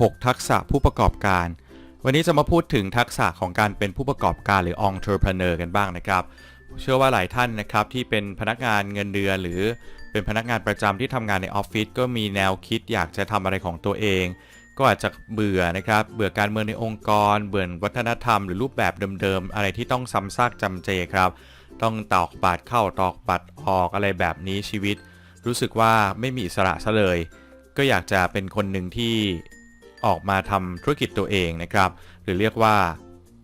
6 ทักษะผู้ประกอบการ วันนี้จะมาพูดถึงทักษะของการเป็นผู้ประกอบการหรือ entrepreneur กันบ้างนะครับ เชื่อว่าหลายท่านนะครับที่เป็นพนักงานเงินเดือนหรือเป็นพนักงานประจำที่ทำงานในออฟฟิศก็มีแนวคิดอยากจะทำอะไรของตัวเอง ก็อาจจะเบื่อนะครับ เบื่อการเมืองในองค์กร เบื่อวัฒนธรรมหรือรูปแบบเดิมๆอะไรที่ต้องซ้ำซากจำเจครับ ต้องตอกบัตรเข้าตอกบัตรออกอะไรแบบนี้ชีวิต รู้สึกว่าไม่มีอิสระซะเลยก็อยากจะเป็นคนหนึ่งที่ ออกมาทำธุรกิจตัวเองนะครับ หรือเรียกว่า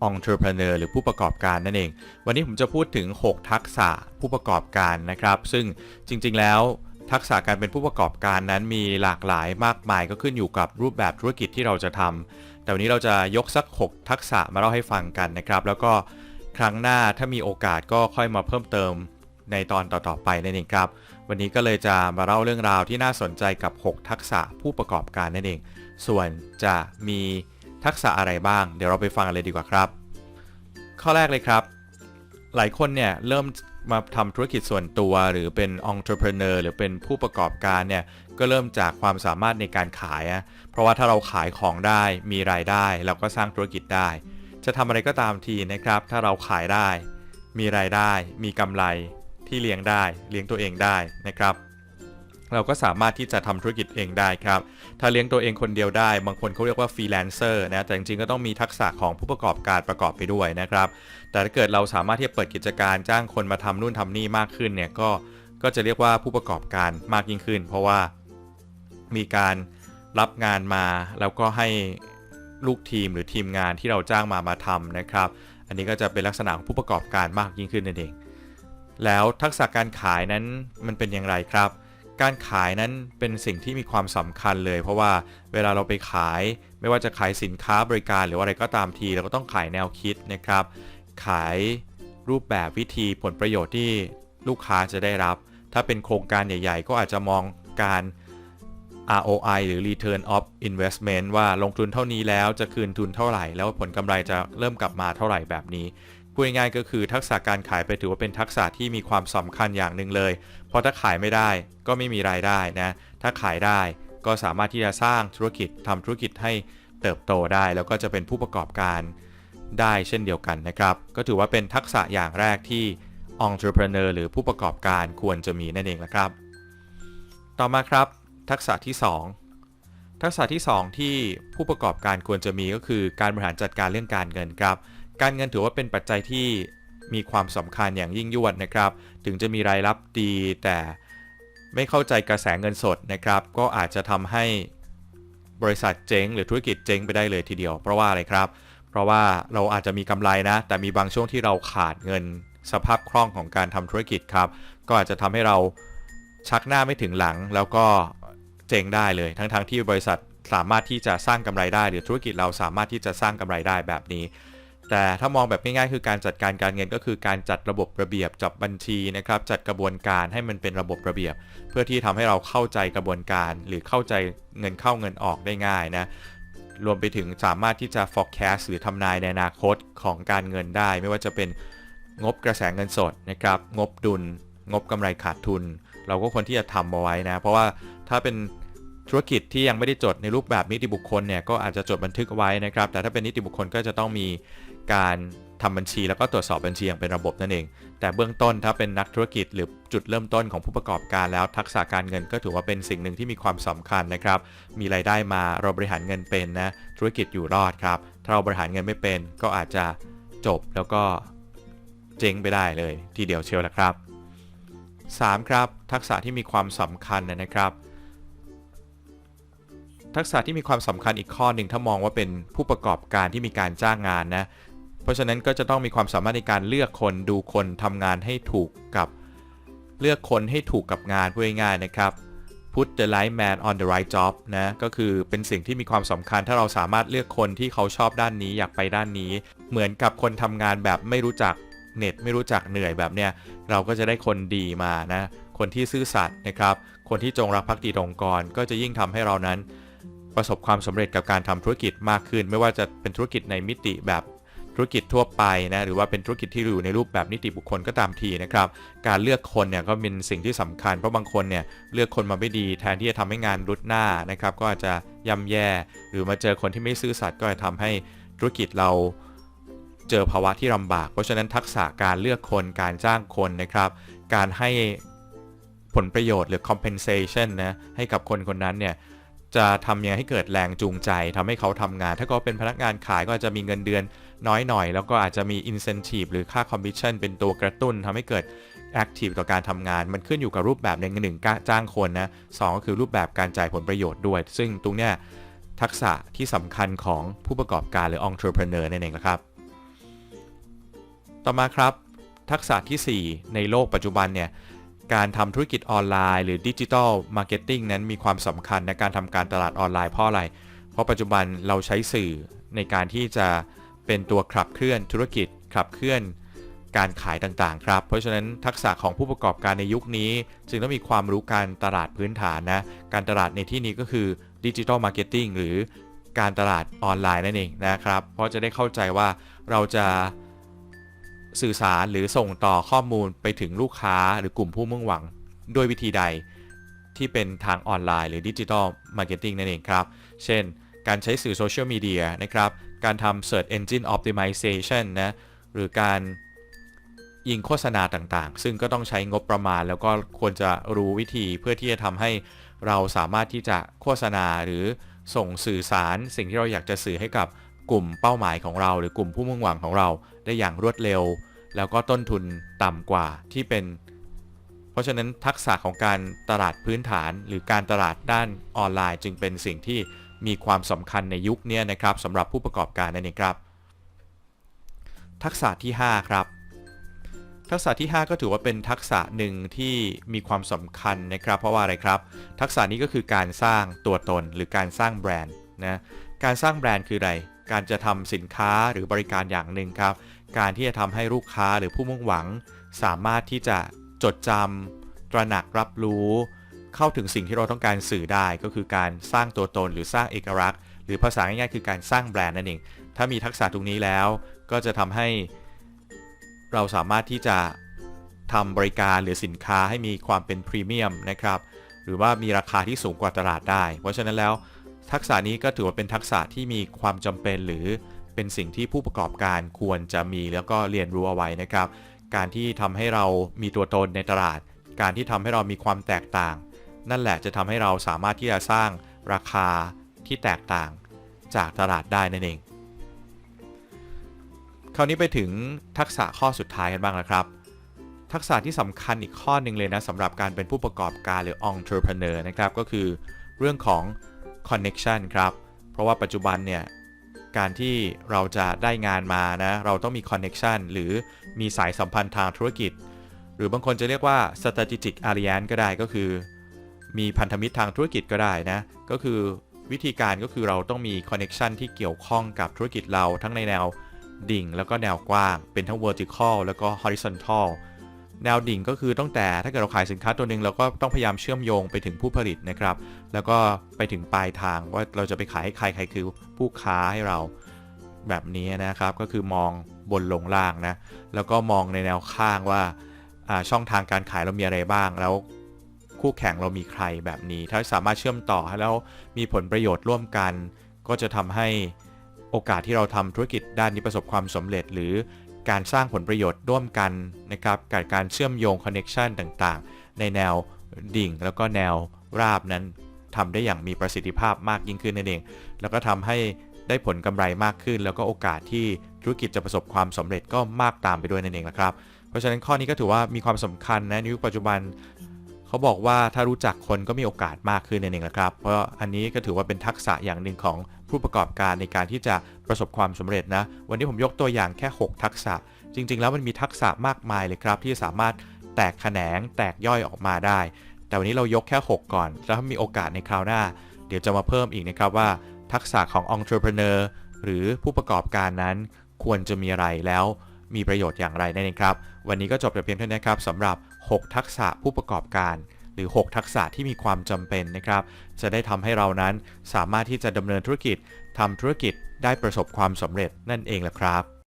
entrepreneur หรือผู้ประกอบการนั่นเอง วันนี้ผมจะพูดถึง 6 ทักษะผู้ประกอบการนะครับ ซึ่งจริงๆแล้วทักษะการเป็นผู้ประกอบการนั้นมีหลากหลายมากมายก็ขึ้นอยู่กับรูปแบบธุรกิจที่เราจะทำแต่วันนี้เราจะยกสัก 6 ทักษะมาเล่าให้ฟังกันนะครับ แล้วก็ครั้งหน้าถ้ามีโอกาสก็ค่อยมาเพิ่มเติมในตอนต่อๆไปนั่นเองครับ วันนี้ก็เลยจะมาเล่าเรื่องราวที่น่าสนใจกับ 6 ทักษะผู้ประกอบการนั่นเอง ส่วนจะมีทักษะอะไรบ้าง เดี๋ยวเราไปฟังกันเลยดีกว่าครับ ข้อแรกเลยครับ หลายคนเนี่ยเริ่มมาทำธุรกิจส่วนตัว หรือเป็น entrepreneur หรือเป็นผู้ประกอบการเนี่ยก็เริ่มจากความสามารถในการขายอะเพราะว่าถ้าเราขายของได้มีรายได้ เราก็สร้างธุรกิจได้ จะทำอะไรก็ตามทีนะครับ ถ้าเราขายได้ มีรายได้ มีกำไรที่เลี้ยงได้ เลี้ยงตัวเองได้นะครับ เราก็สามารถที่จะทำธุรกิจเองได้ครับ ถ้าเลี้ยงตัวเองคนเดียวได้ บางคนเขาเรียกว่าฟรีแลนเซอร์นะ แต่จริงๆ ก็ต้องมีทักษะของผู้ประกอบการประกอบไปด้วยนะครับ แต่ถ้าเกิดเราสามารถที่จะเปิดกิจการจ้างคนมาทำนู่นทำนี่มากขึ้นเนี่ย ก็ ก็จะเรียกว่าผู้ประกอบการมากยิ่งขึ้น เพราะว่ามีการรับงานมา แล้วก็ให้ลูกทีมหรือทีมงานที่เราจ้างมามาทำนะครับ อันนี้ก็จะเป็นลักษณะของผู้ประกอบการมากยิ่งขึ้นนั่นเอง แล้วทักษะการขายนั้นมันเป็นอย่างไรครับ การขายนั้นเป็นสิ่งที่มีความสำคัญเลย เพราะว่าเวลาเราไปขายไม่ว่าจะขายสินค้าบริการหรืออะไรก็ตามทีเราก็ต้องขายแนวคิดนะครับ ขายรูปแบบวิธีผลประโยชน์ที่ลูกค้าจะได้รับ ถ้าเป็นโครงการใหญ่ ๆ ก็อาจจะมองการ ROI หรือ Return of Investment ว่าลงทุนเท่านี้แล้วจะคืนทุนเท่าไหร่ แล้วผลกำไรจะเริ่มกลับมาเท่าไหร่แบบนี้ ดง่ายๆก็คือทักษะการขายไปถือว่าเป็นทักษะที่มีความสำคัญอย่างหนึ่งเลย เพราะถ้าขายไม่ได้ก็ไม่มีรายได้นะ ถ้าขายได้ก็สามารถที่จะสร้างธุรกิจทำธุรกิจให้เติบโตได้ แล้วก็จะเป็นผู้ประกอบการได้เช่นเดียวกันนะครับ ก็ถือว่าเป็นทักษะอย่างแรกที่ entrepreneur หรือผู้ประกอบการควรจะมีนั่นเองนะครับ ต่อมาครับ ทักษะที่ 2 ทักษะที่ 2 ที่ผู้ประกอบการควรจะมีก็คือการบริหารจัดการเรื่องการเงินครับ การเงินถือว่าเป็นปัจจัยที่มีความสำคัญอย่างยิ่งยวดนะครับ ถึงจะมีรายรับดีแต่ไม่เข้าใจกระแสเงินสดนะครับ ก็อาจจะทำให้บริษัทเจ๊งหรือธุรกิจเจ๊งไปได้เลยทีเดียว เพราะว่าอะไรครับ เพราะว่าเราอาจจะมีกำไรนะ แต่มีบางช่วงที่เราขาดเงินสภาพคล่องของการทำธุรกิจครับ ก็อาจจะทำให้เราชักหน้าไม่ถึงหลัง แล้วก็เจ๊งได้เลย ทั้งๆทที่บริษัทสามารถที่จะสร้างกำไรได้ หรือธุรกิจเราสามารถที่จะสร้างกำไรได้แบบนี้ แต่ถ้ามองแบบง่ายๆคือการจัดการการเงินก็คือการจัดระบบระเบียบจับบัญชีนะครับจัดกระบวนการให้มันเป็นระบบระเบียบ เพื่อที่ทำให้เราเข้าใจกระบวนการหรือเข้าใจเงินเข้าเงินออกได้ง่ายนะรวมไปถึงสามารถที่จะ forecast หรือทำนายในอนาคตของการเงินได้ ไม่ว่าจะเป็นงบกระแสเงินสดนะครับงบดุล งบกำไรขาดทุน เราก็ควรที่จะทำเอาไว้นะ เพราะว่าถ้าเป็นธุรกิจที่ยังไม่ได้จดในรูปแบบนิติบุคคลเนี่ยก็อาจจะจดบันทึกไว้นะครับ แต่ถ้าเป็นนิติบุคคลก็จะต้องมี การทำบัญชีแล้วก็ตรวจสอบบัญชีอย่างเป็นระบบนั่นเอง แต่เบื้องต้นถ้าเป็นนักธุรกิจหรือจุดเริ่มต้นของผู้ประกอบการแล้วทักษะการเงินก็ถือว่าเป็นสิ่งหนึ่งที่มีความสำคัญนะครับ มีรายได้มาเราบริหารเงินเป็นนะธุรกิจอยู่รอดครับ ถ้าเราบริหารเงินไม่เป็น ก็อาจจะจบแล้วก็เจ๊งไปได้เลย ทีเดียวเชียวละครับ 3. ครับ ทักษะที่มีความสำคัญนะครับทักษะที่มีความสำคัญอีกข้อหนึ่งถ้ามองว่าเป็นผู้ประกอบการที่มีการจ้างงานนะ เพราะฉะนั้นก็จะต้องมีความสามารถในการเลือกคนดูคนทำงานให้ถูกกับเลือกคนให้ถูกกับงานพูดง่ายๆนะครับ put the right man on the right job นะก็คือเป็นสิ่งที่มีความสำคัญถ้าเราสามารถเลือกคนที่เขาชอบด้านนี้อยากไปด้านนี้ เหมือนกับคนทำงานแบบไม่รู้จักเน็ตไม่รู้จักเหนื่อยแบบเนี้ยเราก็จะได้คนดีมานะคนที่ซื่อสัตย์นะครับ คนที่จงรักภักดีต่อองค์กร ก็จะยิ่งทำให้เรานั้น ประสบความสำเร็จกับการทำธุรกิจมากขึ้น ไม่ว่าจะเป็นธุรกิจในมิติแบบ ธุรกิจทั่วไปนะหรือว่าเป็นธุรกิจที่อยู่ในรูปแบบนิติบุคคลก็ตามทีนะครับ การเลือกคนเนี่ยก็เป็นสิ่งที่สำคัญเพราะบางคนเนี่ยเลือกคนมาไม่ดีแทนที่จะทำให้งานรุดหน้านะครับก็อาจจะย่ำแย่ หรือมาเจอคนที่ไม่ซื่อสัตย์ก็จะทำให้ธุรกิจเราเจอภาวะที่ลำบาก เพราะฉะนั้นทักษะการเลือกคนการจ้างคนนะครับ การให้ผลประโยชน์หรือ compensation นะให้กับคนคนนั้นเนี่ยจะทำยังไงให้เกิดแรงจูงใจทำให้เขาทำงาน ถ้าเขาเป็นพนักงานขายก็จะมีเงินเดือน น้อยหน่อย แล้วก็อาจจะมี incentive หรือค่า commission เป็นตัวกระตุ้นทำให้เกิด active ต่อการทำงาน มันขึ้นอยู่กับรูปแบบในหนึ่งจ้างคนนะสก็คือรูปแบบการจ่ายผลประโยชน์ด้วย ซึ่งตรงเนี้ยทักษะที่สำคัญของผู้ประกอบการหรือ entrepreneur นั่นเองนะครับ ต่อมาครับ ทักษะทีสี่4 ในโลกปัจจุบันเนี่ยการทำธุรกิจออนไลน์หรือดิจิทัลมาร์เก็ตติ้งนั้นมีความสำคัญในการทำการตลาดออนไลน์เพราะอะไร เพราะปัจจุบันเราใช้สื่อในการที่จะ เป็นตัวขับเคลื่อนธุรกิจขับเคลื่อนการขายต่างๆ ครับ เพราะฉะนั้นทักษะของผู้ประกอบการในยุคนี้ จึงต้องมีความรู้การตลาดพื้นฐานนะ การตลาดในที่นี้ก็คือดิจิทัลมาร์เก็ตติ้งหรือการตลาดออนไลน์นั่นเองนะครับ เพราะจะได้เข้าใจว่าเราจะสื่อสารหรือส่งต่อข้อมูลไปถึงลูกค้าหรือกลุ่มผู้มุ่งหวัง ด้วยวิธีใดที่เป็นทางออนไลน์หรือดิจิทัลมาร์เก็ตติ้งนั่นเองครับ เช่น การใช้สื่อโซเชียลมีเดียนะครับ การทำ Search Engine Optimization นะ หรือการยิงโฆษณาต่างๆ ซึ่งก็ต้องใช้งบประมาณ แล้วก็ควรจะรู้วิธีเพื่อที่จะทำให้เราสามารถที่จะโฆษณาหรือส่งสื่อสาร สิ่งที่เราอยากจะสื่อให้กับกลุ่มเป้าหมายของเรา หรือกลุ่มผู้มุ่งหวังของเราได้อย่างรวดเร็ว แล้วก็ต้นทุนต่ำกว่าที่เป็น เพราะฉะนั้นทักษะของการตลาดพื้นฐาน หรือการตลาดด้านออนไลน์ จึงเป็นสิ่งที่ มีความสำคัญในยุคนี้นะครับสำหรับผู้ประกอบการนั่นเองครับ ทักษะที่ 5 ครับ ทักษะที่ 5 ก็ถือว่าเป็นทักษะหนึ่งที่มีความสำคัญนะครับ เพราะว่าอะไรครับ ทักษะนี้ก็คือการสร้างตัวตนหรือการสร้างแบรนด์นะการสร้างแบรนด์คืออะไร การจะทำสินค้าหรือบริการอย่างหนึ่งครับ การที่จะทำให้ลูกค้าหรือผู้มุ่งหวัง สามารถที่จะจดจำตระหนักรับรู้ เข้าถึงสิ่งที่เราต้องการสื่อได้ก็คือการสร้างตัวตนหรือสร้างเอกลักษณ์ หรือภาษาง่ายๆคือการสร้างแบรนด์นั่นเอง ถ้ามีทักษะตรงนี้แล้ว ก็จะทำให้เราสามารถที่จะทำบริการหรือสินค้าให้มีความเป็นพรีเมียมนะครับ หรือว่ามีราคาที่สูงกว่าตลาดได้ เพราะฉะนั้นแล้วทักษะนี้ก็ถือว่าเป็นทักษะที่มีความจำเป็นหรือเป็นสิ่งที่ผู้ประกอบการควรจะมีแล้วก็เรียนรู้เอาไว้นะครับ การที่ทำให้เรามีตัวตนในตลาด การที่ทำให้เรามีความแตกต่าง นั่นแหละจะทำให้เราสามารถที่จะสร้างราคาที่แตกต่างจากตลาดได้นั่นเอง คราวนี้ไปถึงทักษะข้อสุดท้ายกันบ้างนะครับ ทักษะที่สำคัญอีกข้อหนึ่งเลยนะสำหรับการเป็นผู้ประกอบการหรือ entrepreneur นะครับ ก็คือเรื่องของ connection ครับ เพราะว่าปัจจุบันเนี่ยการที่เราจะได้งานมานะ เราต้องมี connection หรือมีสายสัมพันธ์ทางธุรกิจ หรือบางคนจะเรียกว่า strategic alliance ก็ได้ก็คือ มีพันธมิตรทางธุรกิจก็ได้นะ ก็คือวิธีการก็คือเราต้องมี connection ที่เกี่ยวข้องกับธุรกิจเราทั้งในแนวดิ่ง แล้วก็แนวกว้าง เป็นทั้ง vertical แล้วก็ horizontal แนวดิ่งก็คือตั้งแต่ถ้าเกิดเราขายสินค้าตัวหนึ่งเราก็ต้องพยายามเชื่อมโยงไปถึงผู้ผลิตนะครับ แล้วก็ไปถึงปลายทางว่าเราจะไปขายให้ใครใครคือผู้ค้าให้เราแบบนี้นะครับก็คือมองบนลงล่างนะแล้วก็มองในแนวข้างว่าช่องทางการขายเรามีอะไรบ้างแล้ว คู่แข่งเรามีใครแบบนี้ ถ้าสามารถเชื่อมต่อแล้วมีผลประโยชน์ร่วมกัน ก็จะทำให้โอกาสที่เราทำธุรกิจด้านนี้ประสบความสำเร็จ หรือการสร้างผลประโยชน์ร่วมกันนะครับกับการเชื่อมโยงคอนเน็ชันต่างๆ ในแนวดิ่ง แล้วก็แนวราบนั้นทำได้อย่างมีประสิทธิภาพมากยิ่งขึ้นนั่นเอง แล้วก็ทำให้ได้ผลกำไรมากขึ้น แล้วก็โอกาสที่ธุรกิจจะประสบความสำเร็จก็มากตามไปด้วยนั่นเองนะครับ เพราะฉะนั้นข้อนี้ก็ถือว่ามีความสำคัญนะในยุคปัจจุบัน เขาบอกว่าถ้ารู้จักคนก็มีโอกาสมากขึ้นนั่นเองนะครับ เพราะอันนี้ก็ถือว่าเป็นทักษะอย่างหนึ่งของผู้ประกอบการในการที่จะประสบความสำเร็จนะ วันนี้ผมยกตัวอย่างแค่ 6 ทักษะ จริง ๆ แล้วมันมีทักษะมากมายเลยครับ ที่สามารถแตกแขนงแตกย่อยออกมาได้ แต่วันนี้เรายกแค่ 6 ก่อน แล้วถ้ามีโอกาสในคราวหน้า เดี๋ยวจะมาเพิ่มอีกนะครับว่า ทักษะของ entrepreneur หรือผู้ประกอบการนั้น ควรจะมีอะไรแล้วมีประโยชน์อย่างไรนั่นเองครับ วันนี้ก็จบแต่เพียงเท่านี้ครับสำหรับ 6 ทักษะผู้ประกอบการ หรือ 6 ทักษะที่มีความจำเป็นนะครับ จะได้ทำให้เรานั้นสามารถที่จะดำเนินธุรกิจทำธุรกิจได้ประสบความสำเร็จนั่นเองแหละครับ